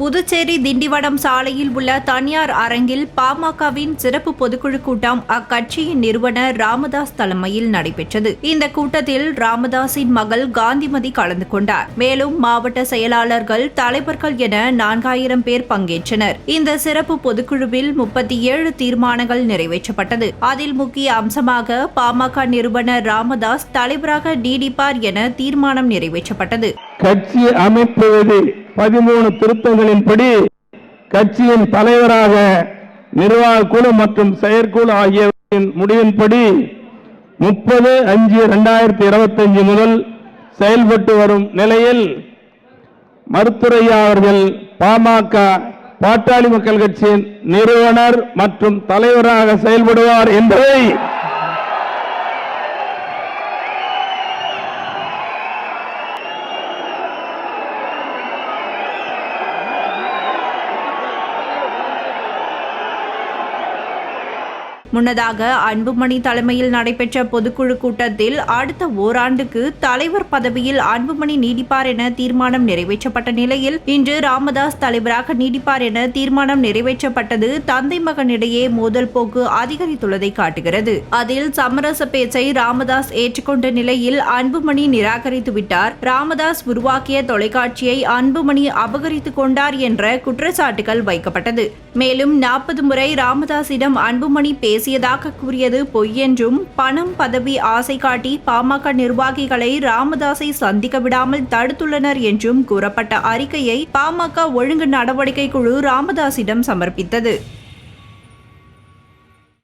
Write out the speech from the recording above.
புதுச்சேரி திண்டிவனம் சாலையில் உள்ள தனியார் அரங்கில் பாமகவின் சிறப்பு பொதுக்குழு கூட்டம் அக்கட்சியின் நிறுவனர் ராமதாஸ் தலைமையில் நடைபெற்றது. இந்த கூட்டத்தில் ராமதாஸின் மகள் காந்திமதி கலந்து கொண்டார். மேலும் மாவட்ட செயலாளர்கள் தலைவர்கள் என நான்காயிரம் பேர் பங்கேற்றனர். இந்த சிறப்பு பொதுக்குழுவில் முப்பத்தி ஏழு தீர்மானங்கள் நிறைவேற்றப்பட்டது. அதில் முக்கிய அம்சமாக பாமக நிறுவனர் ராமதாஸ் தலைவராக நீடிப்பார் என தீர்மானம் நிறைவேற்றப்பட்டது. கட்சி அமைப்பு பதிமூணு திருத்தங்களின்படி கட்சியின் தலைவராக நிர்வாக குழு மற்றும் செயற்குழு ஆகியவற்றின் முடிவின்படி முப்பது அஞ்சு இரண்டாயிரத்தி இருபத்தஞ்சு முதல் செயல்பட்டு வரும் நிலையில் மருத்துரையா அவர்கள் பாமக பாட்டாளி மக்கள் கட்சியின் நிறுவனர் மற்றும் தலைவராக செயல்படுவார் என்பதை முன்னதாக அன்புமணி தலைமையில் நடைபெற்ற பொதுக்குழு கூட்டத்தில் அடுத்த ஓராண்டுக்கு தலைவர் பதவியில் அன்புமணி நீடிப்பார் என தீர்மானம் நிறைவேற்றப்பட்ட நிலையில் இன்று ராமதாஸ் தலைவராக நீடிப்பார் என தீர்மானம் நிறைவேற்றப்பட்டது தந்தை மகனிடையே மோதல் போக்கு அதிகரித்துள்ளதை காட்டுகிறது. அதில் சமரச பேச்சை ராமதாஸ் ஏற்றுக்கொண்ட நிலையில் அன்புமணி நிராகரித்து விட்டார். ராமதாஸ் உருவாக்கிய தொலைக்காட்சியை அன்புமணி அபகரித்துக் கொண்டார் என்ற குற்றச்சாட்டுகள் வைக்கப்பட்டது. மேலும் நாற்பது முறை ராமதாசிடம் அன்புமணி பேசியதாக கூறியது பொய் என்றும் பணம் பதவி ஆசை காட்டி பாமக நிர்வாகிகளை ராமதாஸை சந்திக்க விடாமல் தடுத்துள்ளனர் என்றும் கூறப்பட்ட அறிக்கையை பாமக ஒழுங்கு நடவடிக்கை குழு ராமதாசிடம் சமர்ப்பித்தது.